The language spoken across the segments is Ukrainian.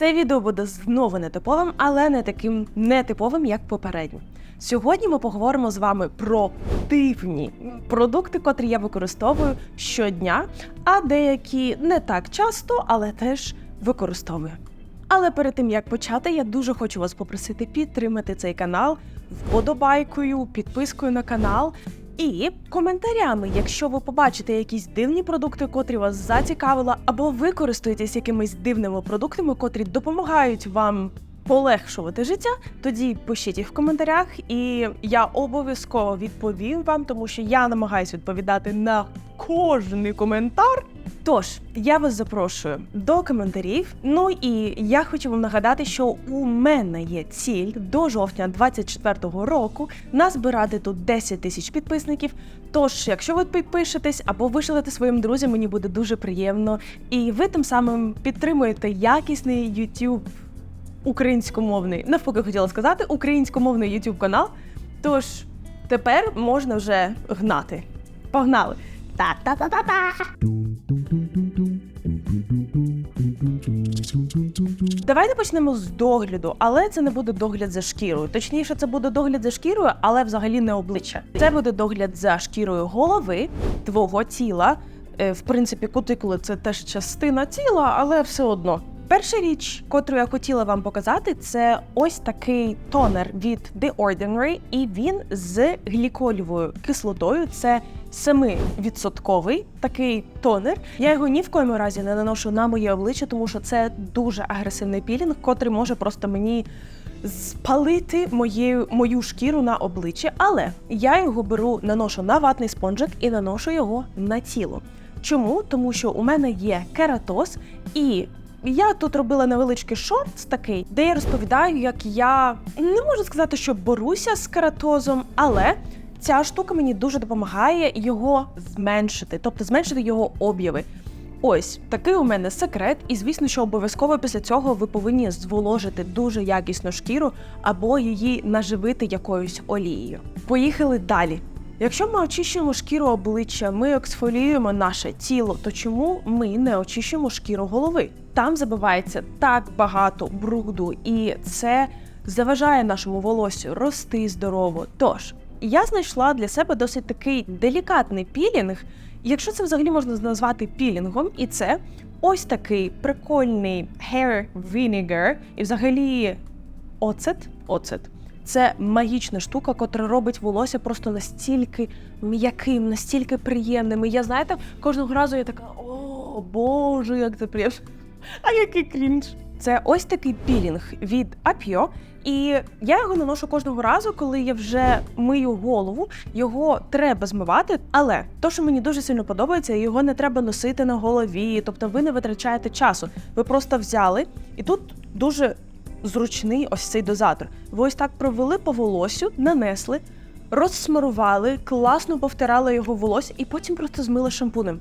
Це відео буде знову нетиповим, але не таким нетиповим, як попереднє. Сьогодні ми поговоримо з вами про дивні продукти, котрі я використовую щодня, а деякі не так часто, але теж використовую. Але перед тим як почати, я дуже хочу вас попросити підтримати цей канал вподобайкою, підпискою на канал і коментарями, якщо ви побачите якісь дивні продукти, котрі вас зацікавили, або ви користуєтесь якимись дивними продуктами, котрі допомагають вам полегшувати життя, тоді пишіть їх в коментарях, і я обов'язково відповім вам, тому що я намагаюся відповідати на кожний коментар. Тож я вас запрошую до коментарів. Ну і я хочу вам нагадати, що у мене є ціль до жовтня 24-го року назбирати тут 10 тисяч підписників. Тож, якщо ви підпишетесь або вишлете своїм друзям, мені буде дуже приємно. І ви тим самим підтримуєте якісний YouTube українськомовний, навпаки, хотіла сказати, українськомовний YouTube канал. Тож тепер можна вже гнати. Погнали! Та-та-та-та-та! Давайте почнемо з догляду, але це не буде догляд за шкірою. Точніше, це буде догляд за шкірою, але взагалі не обличчя. Це буде догляд за шкірою голови, твого тіла. Е, В принципі, кутикули це теж частина тіла, але все одно. Перша річ, котру я хотіла вам показати, це ось такий тонер від The Ordinary, і він з гліколівою кислотою. Це 7% такий тонер. Я його ні в коєму разі не наношу на моє обличчя, тому що це дуже агресивний пілінг, котрий може просто мені спалити моєю мою шкіру на обличчі. Але я його беру, наношу на ватний спонжик і наношу його на тіло. Чому? Тому що у мене є кератоз, і я тут робила невеличкий шорт такий, де я розповідаю, як я не можу сказати, що борюся з кератозом, але ця штука мені дуже допомагає його зменшити, тобто зменшити його об'яви. Ось такий у мене секрет, і звісно, що обов'язково після цього ви повинні зволожити дуже якісну шкіру або її наживити якоюсь олією. Поїхали далі. Якщо ми очищуємо шкіру обличчя, ми ексфоліюємо наше тіло, то чому ми не очищуємо шкіру голови? Там забивається так багато бруду, і це заважає нашому волосю рости здорово. Тож я знайшла для себе досить такий делікатний пілінг, якщо це взагалі можна назвати пілінгом, і це ось такий прикольний hair vinegar, і взагалі оцет. оцет. Це магічна штука, котра робить волосся просто настільки м'яким, настільки приємним. І я знаєте, кожного разу я така: о боже, як це приємно. А який крінж. Це ось такий пілінг від Apio, і я його наношу кожного разу, коли я вже мию голову. Його треба змивати, але то, що мені дуже сильно подобається, його не треба носити на голові. Тобто ви не витрачаєте часу. Ви просто взяли, і тут дуже зручний ось цей дозатор. Ви ось так провели по волосю, нанесли, розсмарували, класно повтирали його волосся і потім просто змили шампунем.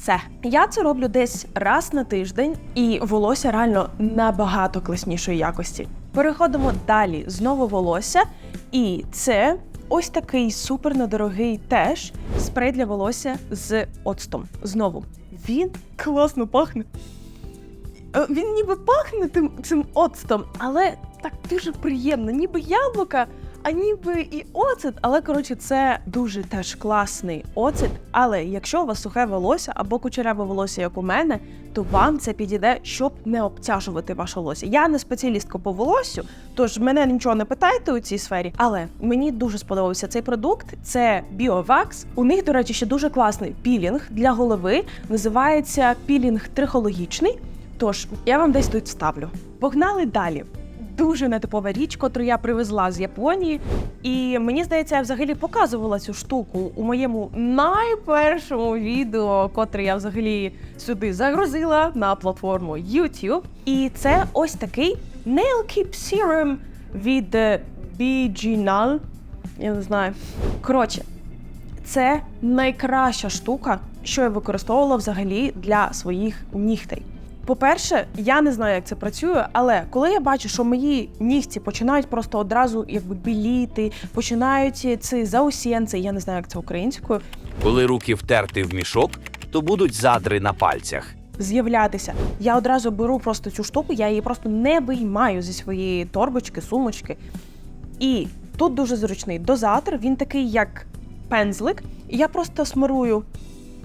Все. Я це роблю десь раз на тиждень, і волосся реально набагато класнішої якості. Переходимо далі. Знову волосся, і це ось такий супер недорогий теж спрей для волосся з оцтом. Знову він класно пахне. Е, Він ніби пахне тим цим оцтом, але так дуже приємно, ніби яблука, а ніби і оцет. Але коротше, це дуже теж класний оцет. Але якщо у вас сухе волосся або кучеряве волосся, як у мене, то вам це підійде, щоб не обтяжувати ваше волосся. Я не спеціалістка по волоссю, тож мене нічого не питайте у цій сфері. Але мені дуже сподобався цей продукт. Це BioVax. У них, до речі, ще дуже класний пілінг для голови. Називається пілінг трихологічний. Тож я вам десь тут ставлю. Погнали далі. Дуже нетипова річ, котру я привезла з Японії, і мені здається, я взагалі показувала цю штуку у моєму найпершому відео, котре я взагалі сюди загрузила на платформу YouTube. І це ось такий Nail Keep Serum від е, Biginal. Я не знаю. Коротше, це найкраща штука, що я використовувала взагалі для своїх нігтей. По-перше, я не знаю, як це працює, але коли я бачу, що мої нігті починають просто одразу якби біліти, починають ці заусінці, я не знаю, як це українською. Коли руки втерти в мішок, то будуть задри на пальцях. з'являтися. Я одразу беру просто цю штуку, я її просто не виймаю зі своєї торбочки, сумочки. І тут дуже зручний дозатор, він такий, як пензлик. І я просто смарую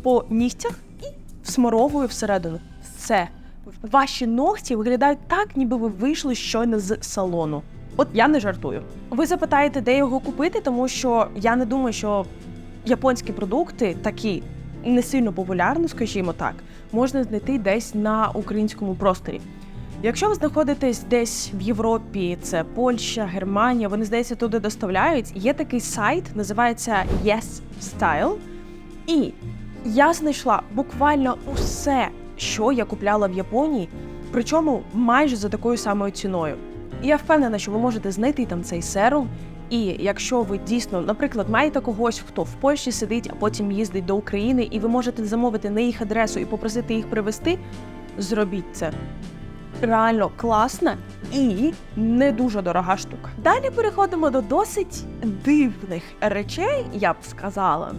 по нігтях і всмаровую всередину. Все. Ваші ногті виглядають так, ніби ви вийшли щойно з салону. От я не жартую. Ви запитаєте, де його купити, тому що я не думаю, що японські продукти такі не сильно популярні, скажімо так, можна знайти десь на українському просторі. Якщо ви знаходитесь десь в Європі, це Польща, Германія, вони здається туди доставляють. Є такий сайт, називається Yes Style. І я знайшла буквально усе, що я купляла в Японії, причому майже за такою самою ціною. І я впевнена, що ви можете знайти там цей серум. І якщо ви дійсно, наприклад, маєте когось, хто в Польщі сидить, а потім їздить до України, і ви можете замовити на їх адресу і попросити їх привезти, зробіть це. Реально класна і не дуже дорога штука. Далі переходимо до досить дивних речей, я б сказала.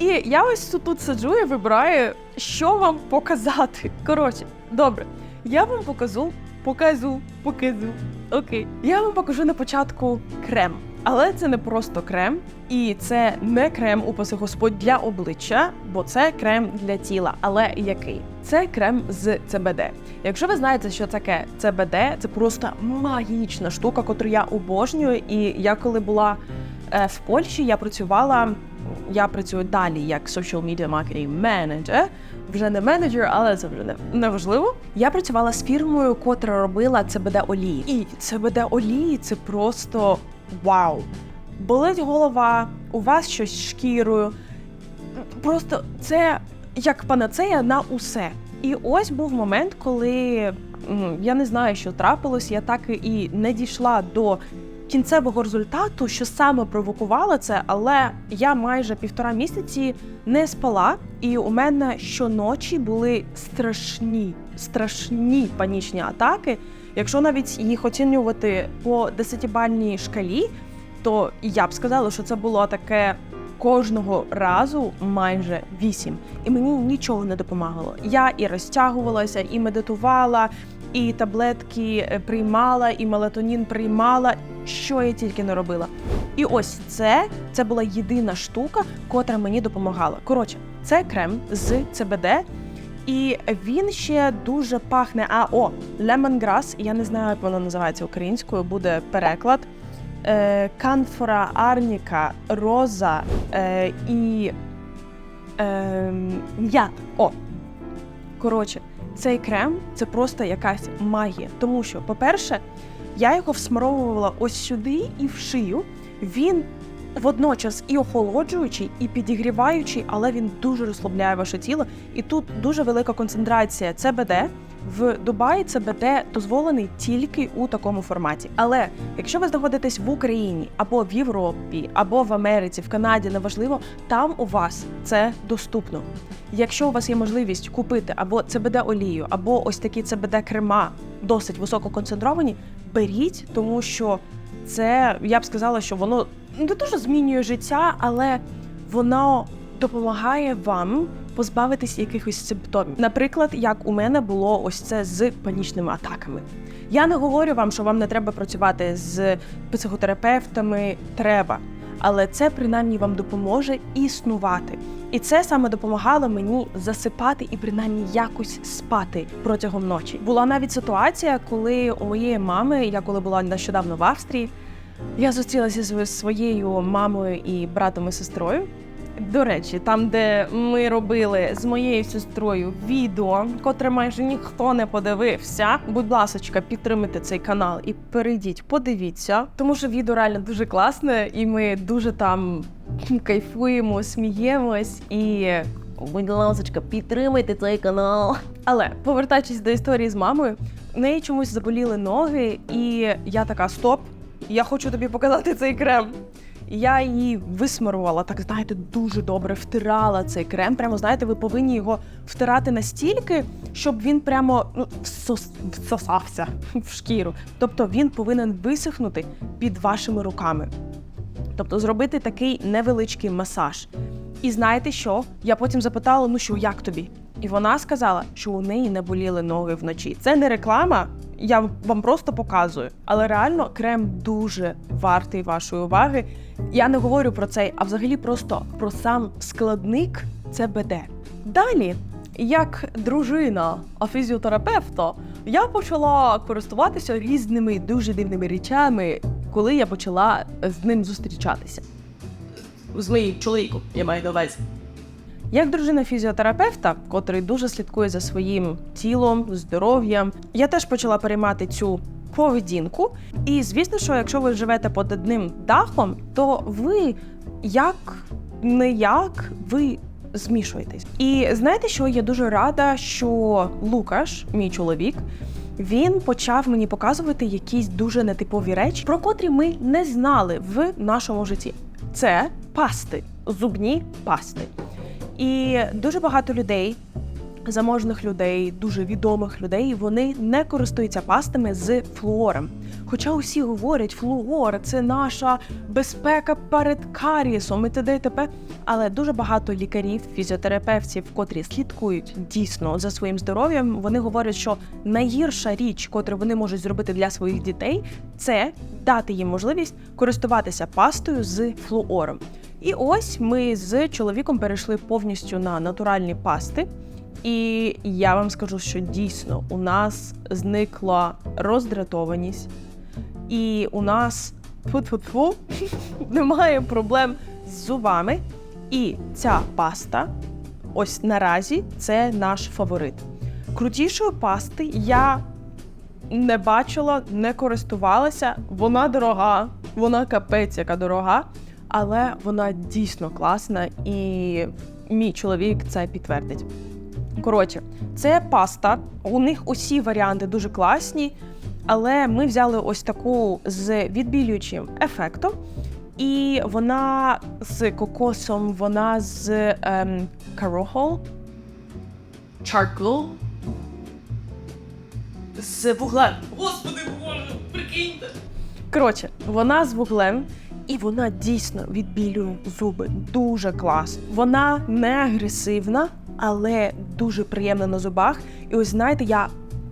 І я ось тут, тут сиджу і вибираю, що вам показати. Коротше, добре, я вам покажу, покажу, покажу. Окей, я вам покажу на початку крем. Але це не просто крем, і це не крем, упаси Господь для обличчя, бо це крем для тіла. Але який? Це крем з ЦБД. Якщо ви знаєте, що таке ЦБД, це просто магічна штука, котру я обожнюю. І я коли була е, в Польщі, я працювала. Я працюю далі як social media marketing manager, вже не менеджер, але це вже не, не важливо. Я працювала з фірмою, котра робила CBD олії. І CBD олії це просто вау. Болить голова, у вас щось шкірою. Просто це як панацея на усе. І ось був момент, коли я не знаю, що трапилось, я так і не дійшла до кінцевого результату, що саме провокувало це, але я майже півтора місяці не спала, і у мене щоночі були страшні, страшні панічні атаки. Якщо навіть їх оцінювати по десятибальній шкалі, то я б сказала, що це було таке кожного разу майже вісім. І мені нічого не допомагало. Я і розтягувалася, і медитувала, і таблетки е, приймала, і мелатонін приймала. Що я тільки не робила. І ось це, це була єдина штука, котра мені допомагала. Коротше, це крем з ЦБД. І він ще дуже пахне. А о, лемонграс, я не знаю, як воно називається українською, буде переклад. Е, Канфора, арніка, роза е, і е, м'ята. О, коротше, цей крем це просто якась магія. Тому що, по-перше, я його всмаровувала ось сюди і в шию. Він водночас і охолоджуючий, і підігріваючий, але він дуже розслабляє ваше тіло. І тут дуже велика концентрація ЦБД. В Дубаї ЦБД дозволений тільки у такому форматі. Але якщо ви знаходитесь в Україні або в Європі, або в Америці, в Канаді, неважливо, там у вас це доступно. Якщо у вас є можливість купити або ЦБД олію, або ось такі ЦБД крема досить висококонцентровані, беріть, тому що це я б сказала, що воно не дуже змінює життя, але воно допомагає вам позбавитись якихось симптомів. Наприклад, як у мене було ось це з панічними атаками. Я не говорю вам, що вам не треба працювати з психотерапевтами. Треба, але це принаймні вам допоможе існувати. І це саме допомагало мені засипати і принаймні якось спати протягом ночі. Була навіть ситуація, коли у моєї мами, я коли була нещодавно в Австрії, я зустрілася зі своєю мамою і братом і сестрою. До речі, там, де ми робили з моєю сестрою відео, котре майже ніхто не подивився. Будь ласочка, підтримайте цей канал і перейдіть, подивіться, тому що відео реально дуже класне, і ми дуже там кайфуємо, сміємось і. Будь ласочка, підтримайте цей канал. Але повертаючись до історії з мамою, в неї чомусь заболіли ноги, і я така: стоп, я хочу тобі показати цей крем. І Я її висмарувала, так знаєте, дуже добре втирала цей крем. Прямо знаєте, ви повинні його втирати настільки, щоб він прямо ну, всос- всосався в шкіру. Тобто він повинен висохнути під вашими руками. Тобто зробити такий невеличкий масаж. І знаєте що? Я потім запитала: ну що, як тобі? І вона сказала, що у неї не боліли ноги вночі. Це не реклама, я вам просто показую. Але реально крем дуже вартий вашої уваги. Я не говорю про цей, а взагалі просто про сам складник ЦБД. Далі, як дружина фізіотерапевта, я почала користуватися різними дуже дивними речами, коли я почала з ним зустрічатися. З моїм чоловіком, я маю на увазі. Як дружина фізіотерапевта, котрий дуже слідкує за своїм тілом, здоров'ям, я теж почала переймати цю поведінку. І звісно, що якщо ви живете під одним дахом, то ви як не як ви змішуєтесь. І знаєте, що я дуже рада, що Лукаш, мій чоловік, він почав мені показувати якісь дуже нетипові речі, про котрі ми не знали в нашому житті. Це пасти, зубні пасти. І дуже багато людей, заможних людей, дуже відомих людей, вони не користуються пастами з флуором. Хоча усі говорять, флуор це наша безпека перед карієсом і т.д. і т.п. Але дуже багато лікарів, фізіотерапевтів, котрі слідкують дійсно за своїм здоров'ям, вони говорять, що найгірша річ, котру вони можуть зробити для своїх дітей, це дати їм можливість користуватися пастою з флуором. І ось ми з чоловіком перейшли повністю на натуральні пасти. І я вам скажу, що дійсно у нас зникла роздратованість, і у нас фу-фу-фу, немає проблем з зубами. І ця паста, ось наразі, це наш фаворит. Крутішої пасти я не бачила, не користувалася. Вона дорога, вона капець, яка дорога, але вона дійсно класна, і мій чоловік це підтвердить. Коротше, це паста. У них усі варіанти дуже класні, але ми взяли ось таку з відбілюючим ефектом. І вона з кокосом, вона з ем, карохол, charcoal, з вуглем. Господи боже, прикиньте. Коротше, вона з вуглем, і вона дійсно відбілює зуби. Дуже клас. Вона не агресивна, але дуже приємна на зубах. І ось знаєте, я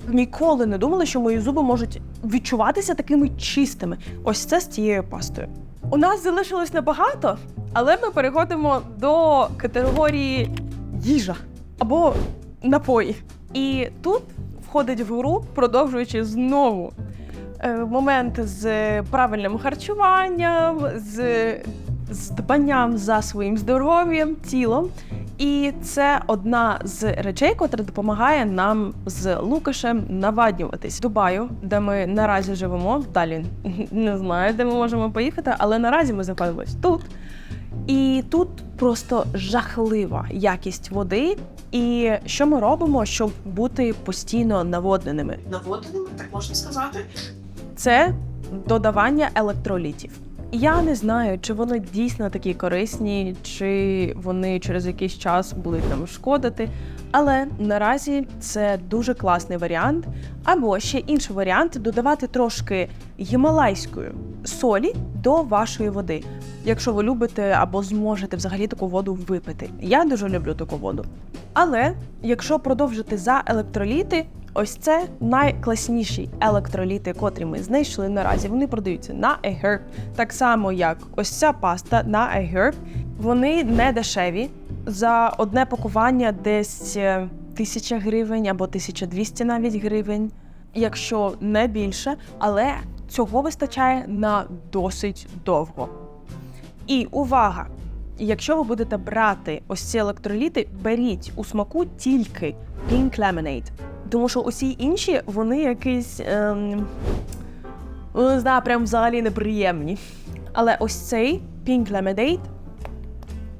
ніколи не думала, що мої зуби можуть відчуватися такими чистими. Ось це з цією пастою. У нас залишилось небагато, але ми переходимо до категорії їжа або напої. І тут входить в гру, продовжуючи знову момент з правильним харчуванням, з, з дбанням за своїм здоров'ям, тілом. І це одна з речей, котра допомагає нам з Лукашем наваднюватись. Дубаю, де ми наразі живемо. Далі не знаю, де ми можемо поїхати, але наразі ми знаходимося тут. І тут просто жахлива якість води. І що ми робимо, щоб бути постійно наводненими? наводеними, так можна сказати. Це додавання електролітів. Я не знаю, чи вони дійсно такі корисні, чи вони через якийсь час будуть нам шкодити. Але наразі це дуже класний варіант. Або ще інший варіант додавати трошки гімалайської солі до вашої води, якщо ви любите або зможете взагалі таку воду випити. Я дуже люблю таку воду. Але якщо продовжити за електроліти, ось це найкласніші електроліти, котрі ми знайшли наразі. Вони продаються на iHerb, так само як ось ця паста на iHerb. Вони не дешеві. За одне пакування десь е, 1000 гривень або 1200 навіть гривень, якщо не більше, але цього вистачає на досить довго. І увага! Якщо ви будете брати ось ці електроліти, беріть у смаку тільки Pink Lemonade. Тому що усі інші вони якісь ем, не знаю, прям взагалі неприємні. Але ось цей Pink Lemonade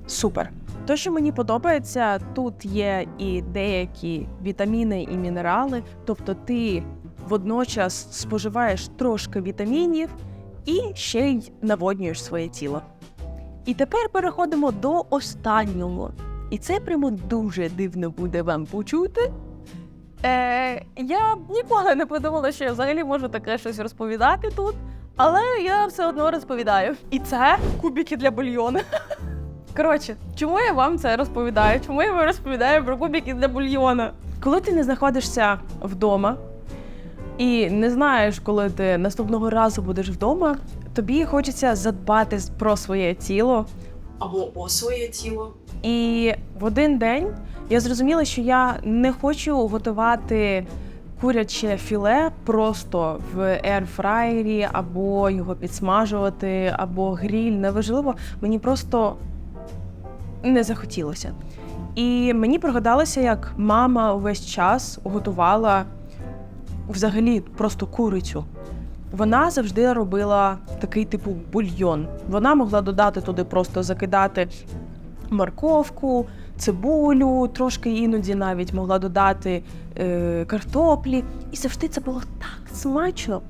супер. То, що мені подобається, тут є і деякі вітаміни і мінерали, тобто ти водночас споживаєш трошки вітамінів і ще й наводнюєш своє тіло. І тепер переходимо до останнього. І це прямо дуже дивно буде вам почути. Е, я б ніколи не подумала, що я взагалі можу таке щось розповідати тут, але я все одно розповідаю. І це кубики для бульйону. Коротше, чому я вам це розповідаю? Чому я вам розповідаю про кубики для бульйона? Коли ти не знаходишся вдома і не знаєш, коли ти наступного разу будеш вдома, тобі хочеться задбати про своє тіло. Або о своє тіло. І в один день я зрозуміла, що я не хочу готувати куряче філе просто в ерфраєрі, або його підсмажувати, або гріль. Неважливо, мені просто не захотілося. І мені пригадалося, як мама увесь час готувала взагалі просто курицю. Вона завжди робила такий типу бульйон. Вона могла додати туди, просто закидати морковку, цибулю, трошки іноді навіть могла додати е, картоплі. І завжди це було так смачно.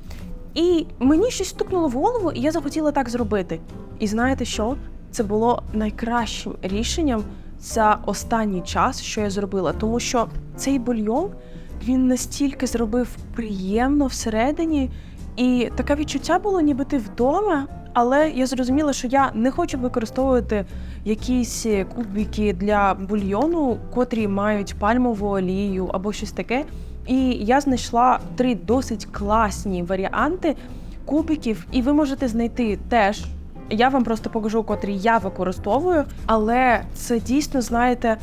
І мені щось стукнуло в голову, і я захотіла так зробити. І знаєте що? Це було найкращим рішенням за останній час, що я зробила, тому що цей бульйон він настільки зробив приємно всередині, і таке відчуття було, ніби ти вдома. Але я зрозуміла, що я не хочу використовувати якісь кубики для бульйону, котрі мають пальмову олію або щось таке. І я знайшла три досить класні варіанти кубиків, і ви можете знайти теж. Я вам просто покажу, котрі я використовую, але це дійсно, знаєте,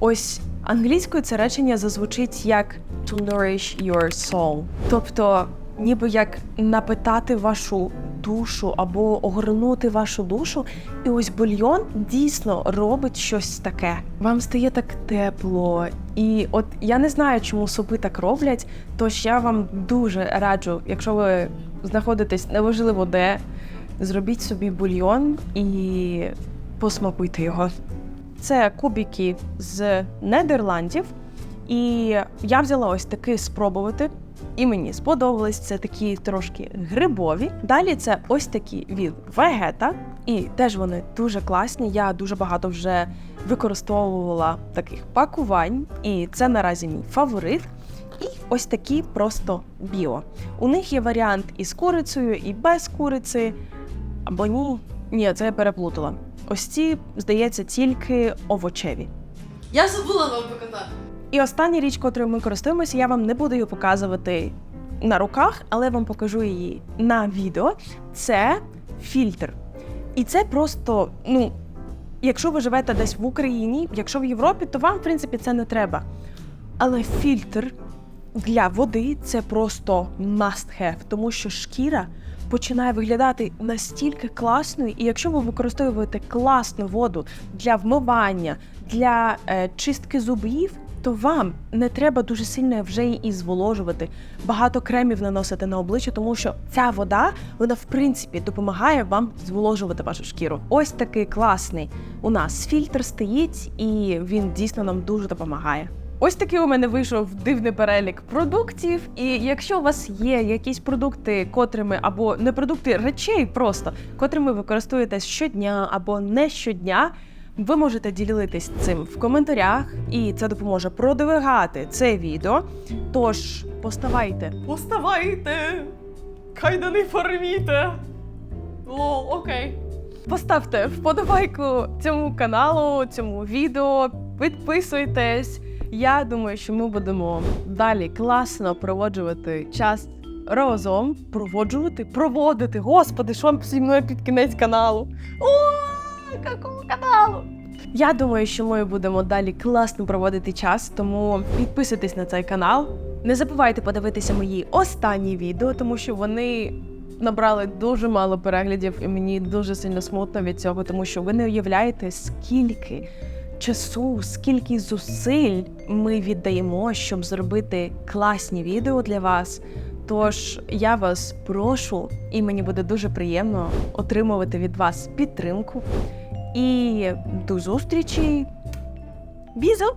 ось англійською це речення зазвучить як to nourish your soul. Тобто, ніби як напитати вашу душу або огорнути вашу душу. І ось бульйон дійсно робить щось таке. Вам стає так тепло. І от я не знаю, чому супи так роблять. Тож я вам дуже раджу, якщо ви знаходитесь неважливо де, зробіть собі бульйон і посмакуйте його. Це кубики з Нідерландів. І я взяла ось таки спробувати. І мені сподобались це такі трошки грибові. Далі це ось такі від Вегета, і теж вони дуже класні. Я дуже багато вже використовувала таких пакувань, і це наразі мій фаворит. І ось такі просто біо. У них є варіант із курицею, і без куриці. Або ні. Ні, це я переплутала. Ось ці, здається, тільки овочеві. Я забула вам показати. І остання річ, котрою ми користуємося, я вам не буду її показувати на руках, але вам покажу її на відео. Це фільтр. І це просто, ну, якщо ви живете десь в Україні, якщо в Європі, то вам, в принципі, це не треба. Але фільтр для води це просто must have, тому що шкіра починає виглядати настільки класною, і якщо ви використовуєте класну воду для вмивання, для е, чистки зубів, то вам не треба дуже сильно вже її зволожувати, багато кремів наносити на обличчя, тому що ця вода, вона в принципі допомагає вам зволожувати вашу шкіру. Ось такий класний у нас фільтр стоїть, і він дійсно нам дуже допомагає. Ось такий у мене вийшов дивний перелік продуктів. І якщо у вас є якісь продукти, котрими або не продукти речей, просто котрими ви користуєтесь щодня або не щодня. Ви можете ділитись цим в коментарях, і це допоможе продвигати це відео. Тож поставайте. Поставайте! Кайдани порвіте! Лол, окей. Поставте вподобайку цьому каналу, цьому відео, підписуйтесь. Я думаю, що ми будемо далі класно проводжувати час разом. Проводжувати? Проводити. Господи, що зі мною під кінець каналу? О, якому каналу? Я думаю, що ми будемо далі класно проводити час, тому підписуйтесь на цей канал. Не забувайте подивитися мої останні відео, тому що вони набрали дуже мало переглядів, і мені дуже сильно смутно від цього, тому що ви не уявляєте, скільки часу, скільки зусиль ми віддаємо, щоб зробити класні відео для вас. Тож я вас прошу, і мені буде дуже приємно отримувати від вас підтримку. І до зустрічі! Бізо!